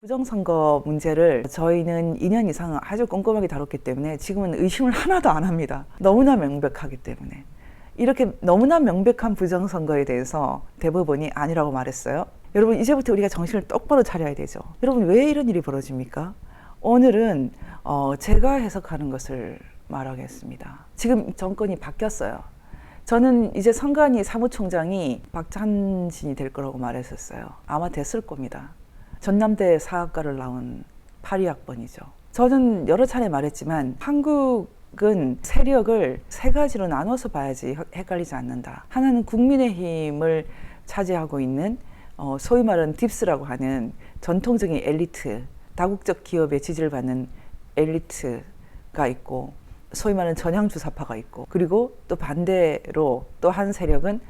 부정선거 문제를 저희는 2년 이상 아주 꼼꼼하게 다뤘기 때문에 지금은 의심을 하나도 안 합니다. 너무나 명백하기 때문에. 이렇게 너무나 명백한 부정선거에 대해서 대법원이 아니라고 말했어요. 여러분, 이제부터 우리가 정신을 똑바로 차려야 되죠. 여러분, 왜 이런 일이 벌어집니까? 오늘은 어, 제가 해석하는 것을 말하겠습니다. 지금 정권이 바뀌었어요. 저는 이제 선관위 사무총장이 박찬진이 될 거라고 말했었어요. 아마 됐을 겁니다. 전남대 사학과를 나온 82학번이죠. 저는 여러 차례 말했지만 한국은 세력을 세 가지로 나눠서 봐야지 헷갈리지 않는다. 하나는 국민의힘을 차지하고 있는 어, 소위 말하는 딥스라고 하는 전통적인 엘리트, 다국적 기업의 지지를 받는 엘리트가 있고 소위 말하는 전향주사파가 있고 그리고 또 반대로 또 한 세력은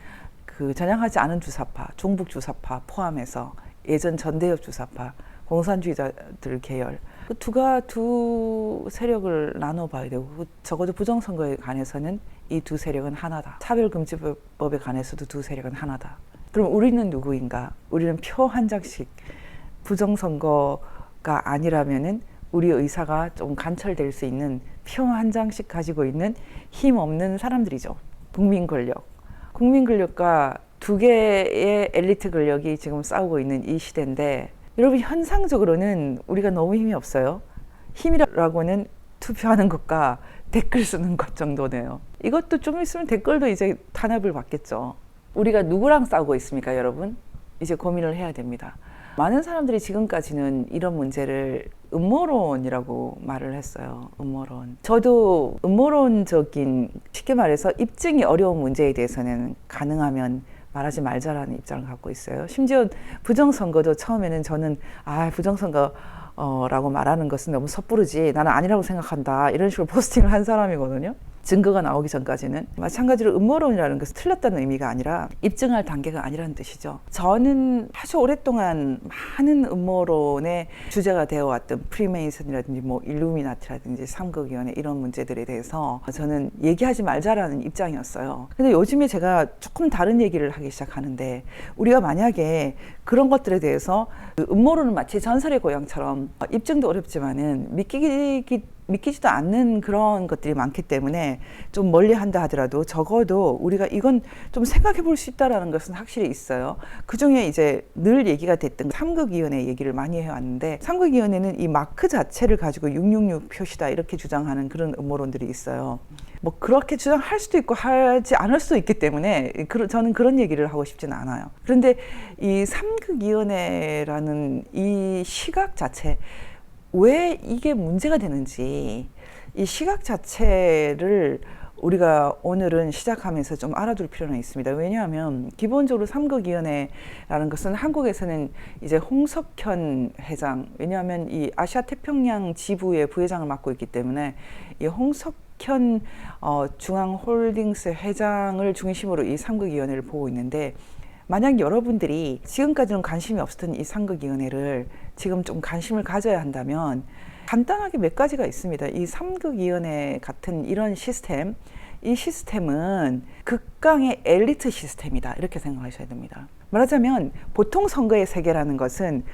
그 전향하지 않은 주사파, 종북 주사파 포함해서 예전 전대협 주사파, 공산주의자들 계열 그 두가 두 세력을 나눠 봐야 되고 그 적어도 부정선거에 관해서는 이 두 세력은 하나다. 차별금지법에 관해서도 두 세력은 하나다. 그럼 우리는 누구인가? 우리는 표 한 장씩 부정선거가 아니라면은 우리 의사가 좀 관철될 수 있는 표 한 장씩 가지고 있는 힘 없는 사람들이죠. 국민 권력. 국민 권력과 두 개의 엘리트 권력이 지금 싸우고 있는 이 시대인데 여러분 현상적으로는 우리가 너무 힘이 없어요. 힘이라고는 투표하는 것과 댓글 쓰는 것 정도네요. 이것도 좀 있으면 댓글도 이제 탄압을 받겠죠. 우리가 누구랑 싸우고 있습니까, 여러분? 이제 고민을 해야 됩니다. 많은 사람들이 지금까지는 이런 문제를 음모론이라고 말을 했어요. 음모론. 저도 음모론적인 쉽게 말해서 입증이 어려운 문제에 대해서는 가능하면 말하지 말자라는 입장을 갖고 있어요. 심지어 부정선거도 처음에는 저는 아 부정선거라고 말하는 것은 너무 섣부르지 나는 아니라고 생각한다 이런 식으로 포스팅을 한 사람이거든요. 증거가 나오기 전까지는 마찬가지로 음모론이라는 것은 틀렸다는 의미가 아니라 입증할 단계가 아니라는 뜻이죠. 저는 아주 오랫동안 많은 음모론의 주제가 되어왔던 프리메이슨이라든지 뭐 일루미나티라든지 삼극위원회 이런 문제들에 대해서 저는 얘기하지 말자라는 입장이었어요. 근데 요즘에 제가 조금 다른 얘기를 하기 시작하는데 우리가 만약에 그런 것들에 대해서 그 음모론은 마치 전설의 고향처럼 입증도 어렵지만은 믿기기 믿기지도 않는 그런 것들이 많기 때문에 좀 멀리 한다 하더라도 적어도 우리가 이건 좀 생각해 볼 수 있다라는 것은 확실히 있어요. 그 중에 이제 늘 얘기가 됐던 삼극위원회 얘기를 많이 해왔는데 삼극위원회는 이 마크 자체를 가지고 666 표시다 이렇게 주장하는 그런 음모론들이 있어요. 뭐 그렇게 주장할 수도 있고 하지 않을 수도 있기 때문에 저는 그런 얘기를 하고 싶지는 않아요. 그런데 이 삼극위원회라는 이 시각 자체 왜 이게 문제가 되는지 이 시각 자체를 우리가 오늘은 시작하면서 좀 알아둘 필요는 있습니다. 왜냐하면 기본적으로 삼극위원회라는 것은 한국에서는 이제 홍석현 회장, 왜냐하면 이 아시아 태평양 지부의 부회장을 맡고 있기 때문에 이 홍석현 어, 중앙홀딩스 회장을 중심으로 이 삼극위원회를 보고 있는데 만약 여러분들이 지금까지는 관심이 없었던 이 상극위원회를 지금 좀 관심을 가져야 한다면 간단하게 몇 가지가 있습니다. 이 삼극위원회 같은 이런 시스템, 이 시스템은 극강의 엘리트 시스템이다. 이렇게 생각하셔야 됩니다. 말하자면 보통 선거의 세계라는 것은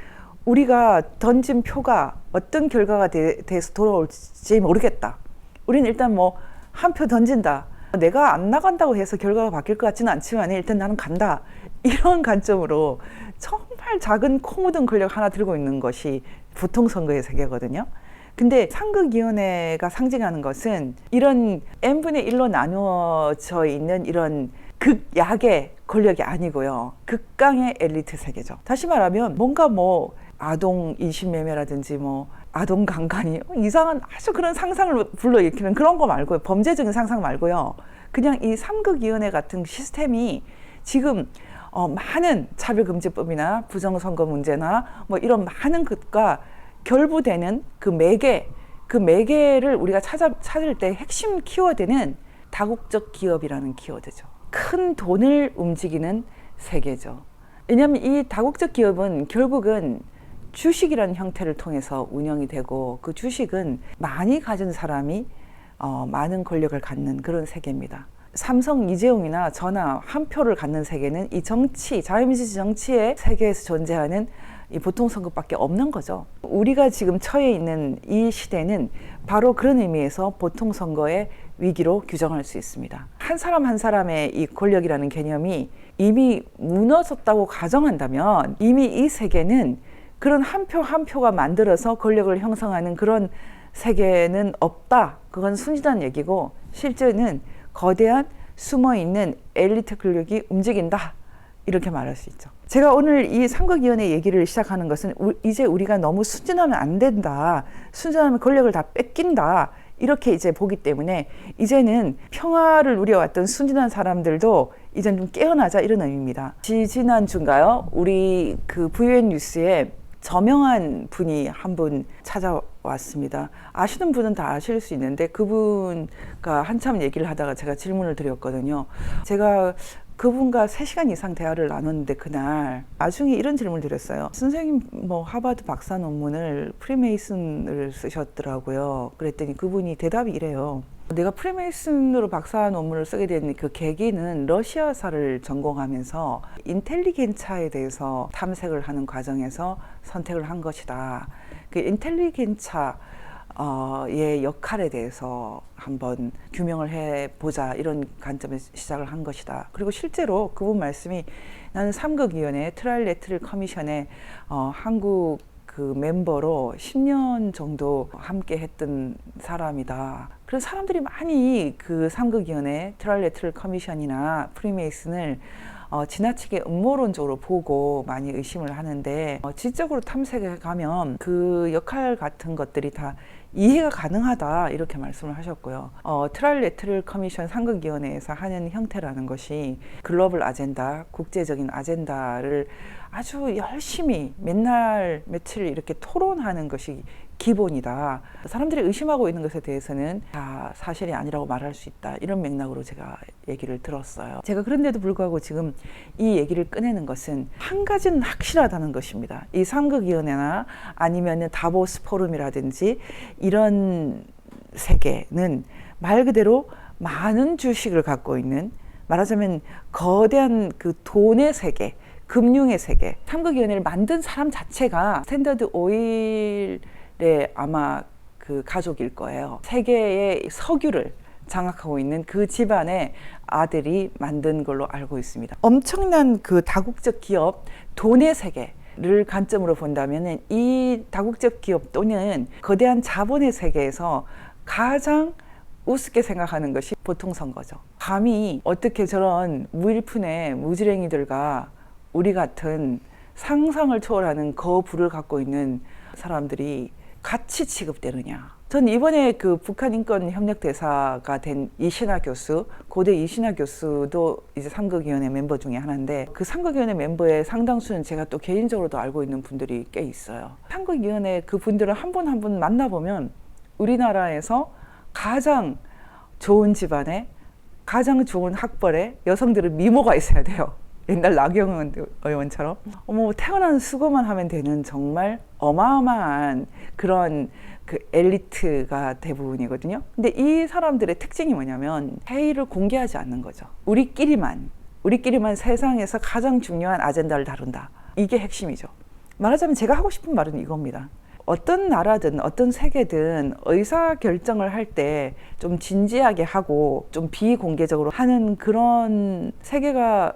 우리가 던진 표가 어떤 결과가 돼, 돼서 돌아올지 모르겠다. 우리는 일단 뭐 한 표 던진다. 내가 안 나간다고 해서 결과가 바뀔 것 같지는 않지만 일단 나는 간다. 이런 관점으로 정말 작은 코 묻은 권력 하나 들고 있는 것이 보통 선거의 세계거든요. 근데 상극위원회가 상징하는 것은 이런 n분의 1로 나누어져 있는 이런 극약의 권력이 아니고요. 극강의 엘리트 세계죠. 다시 말하면 뭔가 뭐 아동 인신매매라든지 뭐 아동 강간이 이상한 아주 그런 상상을 불러일으키는 그런 거 말고요. 범죄적인 상상 말고요. 그냥 이 삼극위원회 같은 시스템이 지금 어, 많은 차별금지법이나 부정선거 문제나 뭐 이런 많은 것과 결부되는 그 매개, 그 매개를 우리가 찾아, 찾을 때 핵심 키워드는 다국적 기업이라는 키워드죠. 큰 돈을 움직이는 세계죠. 왜냐하면 이 다국적 기업은 결국은 주식이라는 형태를 통해서 운영이 되고 그 주식은 많이 가진 사람이 어, 많은 권력을 갖는 그런 세계입니다. 삼성 이재용이나 저나 한 표를 갖는 세계는 이 정치, 자유민주주의 정치의 세계에서 존재하는 이 보통 선거밖에 없는 거죠. 우리가 지금 처해 있는 이 시대는 바로 그런 의미에서 보통 선거의 위기로 규정할 수 있습니다. 한 사람 한 사람의 이 권력이라는 개념이 이미 무너졌다고 가정한다면 이미 이 세계는 그런 한표한 표가 만들어서 권력을 형성하는 그런 세계는 없다. 그건 순진한 얘기고 실제는 거대한 숨어 있는 엘리트 권력이 움직인다. 이렇게 말할 수 있죠. 제가 오늘 이 삼각위원회 얘기를 시작하는 것은 우- 이제 우리가 너무 순진하면 안 된다. 순진하면 권력을 다 뺏긴다. 이렇게 이제 보기 때문에 이제는 평화를 누려왔던 순진한 사람들도 이젠 좀 깨어나자 이런 의미입니다. 지지난 주인가요? 우리 그 VN 뉴스에 저명한 분이 한 분 찾아왔습니다. 아시는 분은 다 아실 수 있는데 그분과 한참 얘기를 하다가 제가 질문을 드렸거든요. 제가 그분과 3시간 이상 대화를 나눴는데 그날 나중에 이런 질문을 드렸어요. 선생님 뭐 하버드 박사 논문을 프리메이슨을 쓰셨더라고요. 그랬더니 그분이 대답이 이래요. 내가 프리메이슨으로 박사 논문을 쓰게 된 그 계기는 러시아사를 전공하면서 인텔리겐차에 대해서 탐색을 하는 과정에서 선택을 한 것이다. 그 인텔리겐차 어의 역할에 대해서 한번 규명을 해 보자 이런 관점에서 시작을 한 것이다. 그리고 실제로 그분 말씀이 나는 삼극위원회 트라이레트럴 커미션의 어, 한국 그 멤버로 10년 정도 함께 했던 사람이다. 그래서 사람들이 많이 그 삼극위원회 트라이레트럴 커미션이나 프리메이슨을 어, 지나치게 음모론적으로 보고 많이 의심을 하는데 어, 지적으로 탐색해 가면 그 역할 같은 것들이 다 이해가 가능하다 이렇게 말씀을 하셨고요. 어, 트라이레트럴 커미션 상극위원회에서 하는 형태라는 것이 글로벌 아젠다, 국제적인 아젠다를 아주 열심히 맨날 며칠 이렇게 토론하는 것이 기본이다. 사람들이 의심하고 있는 것에 대해서는 다 사실이 아니라고 말할 수 있다. 이런 맥락으로 제가 얘기를 들었어요. 제가 그런데도 불구하고 지금 이 얘기를 꺼내는 것은 한 가지는 확실하다는 것입니다. 이 삼극위원회나 아니면 다보스 포럼이라든지 이런 세계는 말 그대로 많은 주식을 갖고 있는 말하자면 거대한 그 돈의 세계, 금융의 세계, 삼극위원회를 만든 사람 자체가 스탠더드 오일의 아마 그 가족일 거예요. 세계의 석유를 장악하고 있는 그 집안의 아들이 만든 걸로 알고 있습니다. 엄청난 그 다국적 기업 돈의 세계 를 관점으로 본다면 이 다국적 기업 또는 거대한 자본의 세계에서 가장 우습게 생각하는 것이 보통 선거죠. 감히 어떻게 저런 무일푼의 무지랭이들과 우리 같은 상상을 초월하는 거부를 갖고 있는 사람들이 같이 취급되느냐. 전 이번에 그 북한 인권 협력 대사가 된 이신하 교수, 고대 이신하 교수도 이제 삼극위원회 멤버 중에 하나인데 그 삼극위원회 멤버의 상당수는 제가 또 개인적으로도 알고 있는 분들이 꽤 있어요. 삼극위원회 그 분들을 한 분 한 분 만나보면 우리나라에서 가장 좋은 집안에 가장 좋은 학벌에 여성들은 미모가 있어야 돼요. 옛날 나경원 의원처럼 어머 태어난 수고만 하면 되는 정말 어마어마한 그런 그 엘리트가 대부분이거든요. 근데 이 사람들의 특징이 뭐냐면 회의를 공개하지 않는 거죠. 우리끼리만 우리끼리만 세상에서 가장 중요한 아젠다를 다룬다. 이게 핵심이죠. 말하자면 제가 하고 싶은 말은 이겁니다. 어떤 나라든 어떤 세계든 의사 결정을 할 때 좀 진지하게 하고 좀 비공개적으로 하는 그런 세계가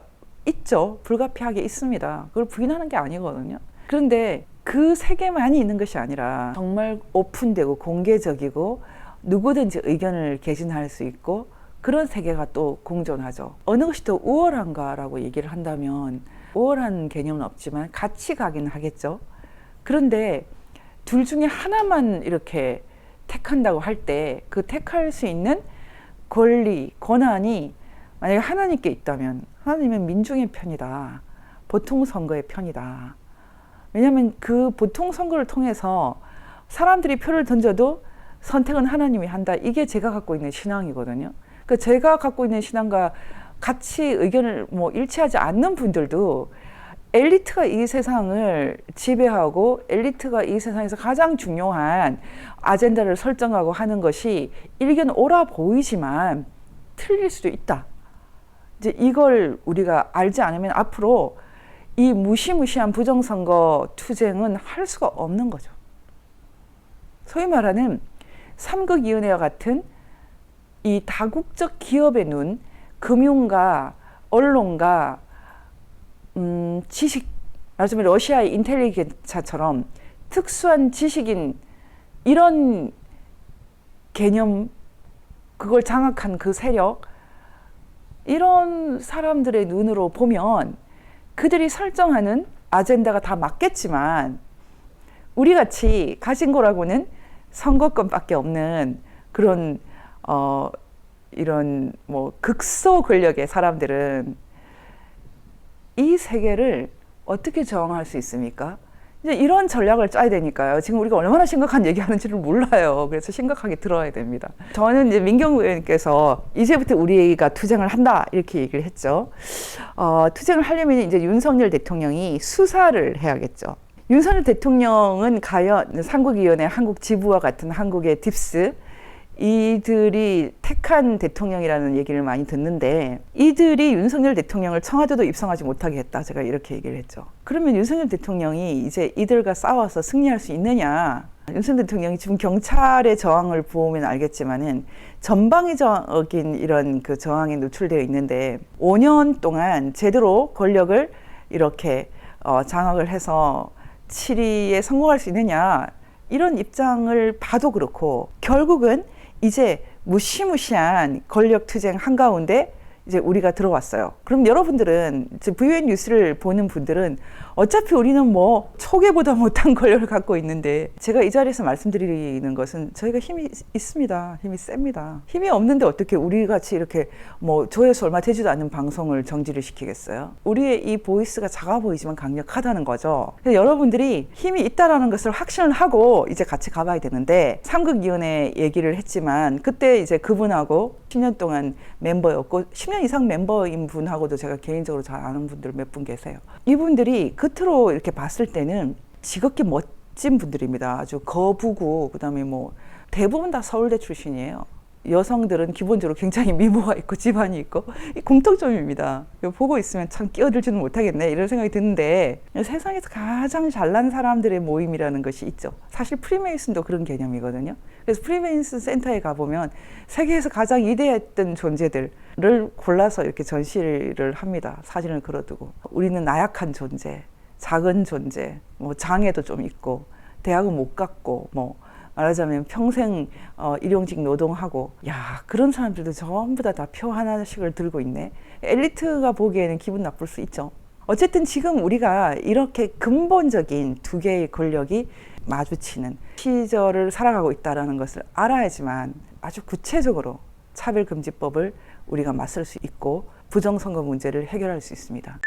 있죠. 불가피하게 있습니다. 그걸 부인하는 게 아니거든요. 그런데 그 세계만이 있는 것이 아니라 정말 오픈되고 공개적이고 누구든지 의견을 개진할 수 있고 그런 세계가 또 공존하죠. 어느 것이 더 우월한가라고 얘기를 한다면 우월한 개념은 없지만 같이 가긴 하겠죠. 그런데 둘 중에 하나만 이렇게 택한다고 할 때 그 택할 수 있는 권리, 권한이 만약에 하나님께 있다면 하나님은 민중의 편이다. 보통 선거의 편이다. 왜냐하면 그 보통 선거를 통해서 사람들이 표를 던져도 선택은 하나님이 한다. 이게 제가 갖고 있는 신앙이거든요. 그 제가 갖고 있는 신앙과 같이 의견을 뭐 일치하지 않는 분들도 엘리트가 이 세상을 지배하고 엘리트가 이 세상에서 가장 중요한 아젠다를 설정하고 하는 것이 일견 옳아 보이지만 틀릴 수도 있다. 이제 이걸 우리가 알지 않으면 앞으로 이 무시무시한 부정선거 투쟁은 할 수가 없는 거죠. 소위 말하는 삼극위원회와 같은 이 다국적 기업의 눈, 금융가, 언론가, 음, 지식, 말하자면 러시아의 인텔리겐차처럼 특수한 지식인 이런 개념, 그걸 장악한 그 세력, 이런 사람들의 눈으로 보면 그들이 설정하는 아젠다가 다 맞겠지만 우리 같이 가진 거라고는 선거권밖에 없는 그런 어 이런 뭐 극소 권력의 사람들은 이 세계를 어떻게 저항할 수 있습니까? 이제 이런 전략을 짜야 되니까요. 지금 우리가 얼마나 심각한 얘기하는지를 몰라요. 그래서 심각하게 들어야 됩니다. 저는 이제 민경 의원님께서 이제부터 우리가 투쟁을 한다 이렇게 얘기를 했죠. 어, 투쟁을 하려면 이제 윤석열 대통령이 수사를 해야겠죠. 윤석열 대통령은 과연 삼국위원회 한국 지부와 같은 한국의 딥스 이들이 택한 대통령이라는 얘기를 많이 듣는데 이들이 윤석열 대통령을 청와대도 입성하지 못하게 했다. 제가 이렇게 얘기를 했죠. 그러면 윤석열 대통령이 이제 이들과 싸워서 승리할 수 있느냐? 윤석열 대통령이 지금 경찰의 저항을 보면 알겠지만은 전방위적인 이런 그 저항에 노출되어 있는데 5년 동안 제대로 권력을 이렇게 어, 장악을 해서 치리에 성공할 수 있느냐 이런 입장을 봐도 그렇고 결국은 이제 무시무시한 권력 투쟁 한가운데 이제 우리가 들어왔어요. 그럼 여러분들은 VN 뉴스를 보는 분들은 어차피 우리는 뭐 초계보다 못한 권력을 갖고 있는데 제가 이 자리에서 말씀드리는 것은 저희가 힘이 있습니다. 힘이 셉니다. 힘이 없는데 어떻게 우리 같이 이렇게 뭐 조회수 얼마 되지도 않는 방송을 정지를 시키겠어요? 우리의 이 보이스가 작아 보이지만 강력하다는 거죠. 그래서 여러분들이 힘이 있다라는 것을 확신을 하고 이제 같이 가봐야 되는데 삼극위원회 얘기를 했지만 그때 이제 그분하고 10년 동안 멤버였고 10년 이상 멤버인 분하고도 제가 개인적으로 잘 아는 분들 몇 분 계세요. 이분들이 겉으로 이렇게 봤을 때는 지극히 멋진 분들입니다. 아주 거부고 그다음에 뭐 대부분 다 서울대 출신이에요. 여성들은 기본적으로 굉장히 미모가 있고 집안이 있고 이 공통점입니다. 보고 있으면 참 끼어들지는 못하겠네 이런 생각이 드는데 세상에서 가장 잘난 사람들의 모임이라는 것이 있죠. 사실 프리메이슨도 그런 개념이거든요. 그래서 프리메이슨 센터에 가보면 세계에서 가장 위대했던 존재들을 골라서 이렇게 전시를 합니다. 사진을 걸어두고 우리는 나약한 존재, 작은 존재, 뭐 장애도 좀 있고 대학은 못 갔고 뭐 말하자면 평생 어, 일용직 노동하고 야 그런 사람들도 전부 다 다 표 하나씩을 들고 있네 엘리트가 보기에는 기분 나쁠 수 있죠 어쨌든 지금 우리가 이렇게 근본적인 두 개의 권력이 마주치는 시절을 살아가고 있다라는 것을 알아야지만 아주 구체적으로 차별금지법을 우리가 맞설 수 있고 부정선거 문제를 해결할 수 있습니다.